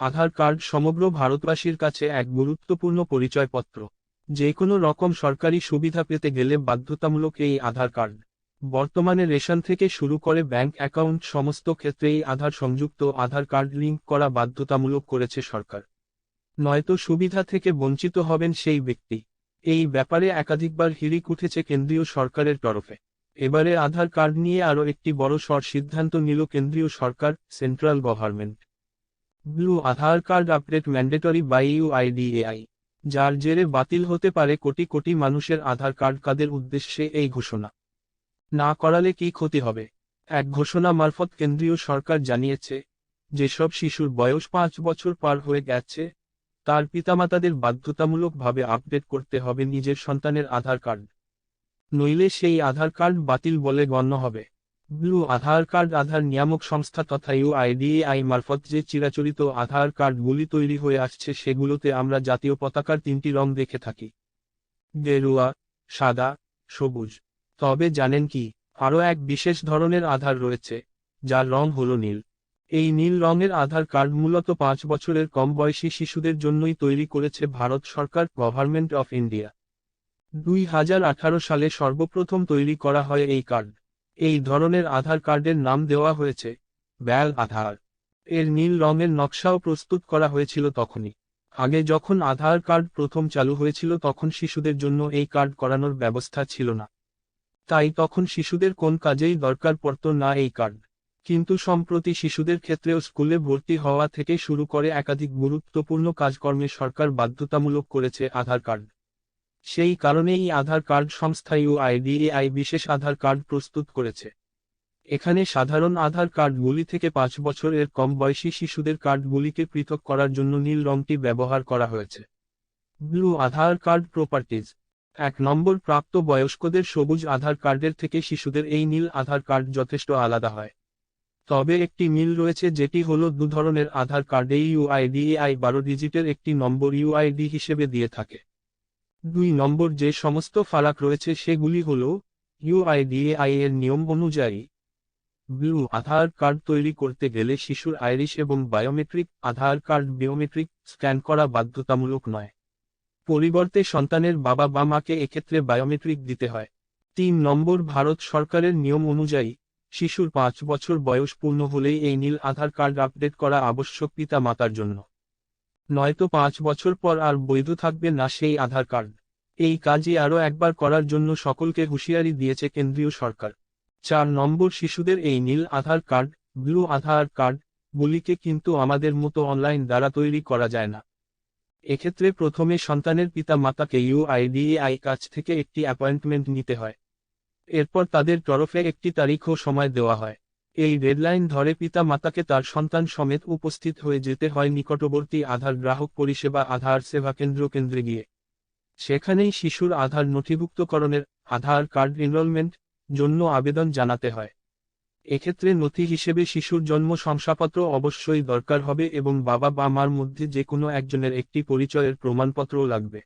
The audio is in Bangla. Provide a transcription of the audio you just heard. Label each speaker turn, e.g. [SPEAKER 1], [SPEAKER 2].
[SPEAKER 1] আধার কার্ড সমগ্র ভারতবাসীর কাছে এক গুরুত্বপূর্ণ পরিচয়পত্র। যে কোনো রকম সরকারি সুবিধা পেতে গেলে বাধ্যতামূলক এই আধার কার্ড। বর্তমানে রেশন থেকে শুরু করে ব্যাংক অ্যাকাউন্ট সমস্ত ক্ষেত্রেই আধার সংযুক্ত আধার কার্ড লিঙ্ক করা বাধ্যতামূলক করেছে সরকার। নয়তো সুবিধা থেকে বঞ্চিত হবেন সেই ব্যক্তি। এই ব্যাপারে একাধিকবার হিরিক উঠেছে কেন্দ্রীয় সরকারের তরফে। এবারে আধার কার্ড নিয়ে আরও একটি বড় সর সিদ্ধান্ত নিল কেন্দ্রীয় সরকার, central government. Blue Aadhaar card update mandatory by UIDAI যার জেরে বাতিল হতে পারে কোটি কোটি মানুষের আধার কার্ড কাদের উদ্দেশ্যে এই ঘোষণা। না করালে কি ক্ষতি হবে? এক ঘোষণা মারফত কেন্দ্রীয় সরকার জানিয়েছে, যেসব শিশুর বয়স পাঁচ বছর পার হয়ে গেছে, তার পিতামাতাদের বাধ্যতামূলকভাবে আপডেট করতে হবে নিজের সন্তানের আধার কার্ড। নইলে সেই আধার কার্ড বাতিল বলে গণ্য হবে। ব্লু আধার কার্ড আধার নিয়ামক সংস্থা তথা ইউআইডিএআই মারফত যে চিরাচরিত আধার কার্ডগুলি তৈরি হয়ে আসছে সেগুলোতে আমরা জাতীয় পতাকার তিনটি রং দেখে থাকি। গেরুয়া, সাদা, সবুজ। তবে জানেন কি, আরও এক বিশেষ ধরনের আধার রয়েছে, যার রং হল নীল। এই নীল রঙের আধার কার্ড মূলত পাঁচ বছরের কম বয়সী শিশুদের জন্যই তৈরি করেছে ভারত সরকার গভর্নমেন্ট অফ ইন্ডিয়া। দুই হাজার আঠারো সালে সর্বপ্রথম তৈরি করা হয় এই কার্ড। এই ধরনের আধার কার্ডের নাম দেওয়া হয়েছে ব্যাল আধার। এর নীল রঙের নকশাও প্রস্তুত করা হয়েছিল তখনই। আগে যখন আধার কার্ড প্রথম চালু হয়েছিল তখন শিশুদের জন্য এই কার্ড করানোর ব্যবস্থা ছিল না। তাই তখন শিশুদের কোন কাজেই দরকার পড়ত না এই কার্ড। কিন্তু সম্প্রতি শিশুদের ক্ষেত্রেও স্কুলে ভর্তি হওয়া থেকে শুরু করে একাধিক গুরুত্বপূর্ণ কাজকর্মে সরকার বাধ্যতামূলক করেছে আধার কার্ড। সেই কারণেই আধার কার্ড সংস্থা ইউআইডিএআই বিশেষ আধার কার্ড প্রস্তুত করেছে। এখানে সাধারণ আধার কার্ডগুলি থেকে পাঁচ বছরের কম বয়সী শিশুদের কার্ডগুলিকে পৃথক করার জন্য নীল রংটি ব্যবহার করা হয়েছে। Blue Aadhaar card properties. এক নম্বর, প্রাপ্ত বয়স্কদের সবুজ আধার কার্ডের থেকে শিশুদের এই নীল আধার কার্ড যথেষ্ট আলাদা হয়। তবে একটি মিল রয়েছে যেটি হল দু ধরনের আধার কার্ডে। ইউআইডিএআই বারো ডিজিটের একটি নম্বর ইউআইডি হিসেবে দিয়ে থাকে। দুই নম্বর যে সমস্ত ফারাক রয়েছে সেগুলি হল ইউআইডিএআই এর নিয়ম অনুযায়ী ব্লু আধার কার্ড তৈরি করতে গেলে শিশুর আইরিশ এবং biometric Aadhaar card biometric scan করা বাধ্যতামূলক নয়। পরিবর্তে সন্তানের বাবা বা মাকে এক্ষেত্রে বায়োমেট্রিক দিতে হয়। তিন নম্বর ভারত সরকারের নিয়ম অনুযায়ী শিশুর পাঁচ বছর বয়স পূর্ণ হলেই এই নীল আধার কার্ড আপডেট করা আবশ্যক পিতা মাতার জন্য। নয়তো পাঁচ বছর পর আর বৈধ থাকবে না সেই আধার কার্ড। এই কাজই আরও একবার করার জন্য সকলকে হুঁশিয়ারি দিয়েছে কেন্দ্রীয় সরকার। চার নম্বর শিশুদের এই নীল Aadhaar card, blue Aadhaar card গুলিকে কিন্তু আমাদের মতো অনলাইন দ্বারা তৈরি করা যায় না। এক্ষেত্রে প্রথমে সন্তানের পিতা মাতাকে ইউআইডিএআই কাছ থেকে একটি অ্যাপয়েন্টমেন্ট নিতে হয়। এরপর তাদের তরফে একটি তারিখ ও সময় দেওয়া হয়। এই ডেডলাইন ধরে পিতা মাতাকে তার সন্তান সমেত উপস্থিত হয়ে যেতে হয় নিকটবর্তী আধার গ্রাহক পরিষেবা আধার সেবা কেন্দ্র কেন্দ্রে গিয়ে। সেখানেই শিশুর আধার নথিভুক্তকরণের আধার কার্ড এনরোলমেন্ট জন্য আবেদন জানাতে হয়। এক্ষেত্রে নথি হিসেবে শিশুর জন্ম শংসাপত্র অবশ্যই দরকার হবে এবং বাবা বা মার মধ্যে যে কোনো একজনের একটি পরিচয়ের প্রমাণপত্রও লাগবে।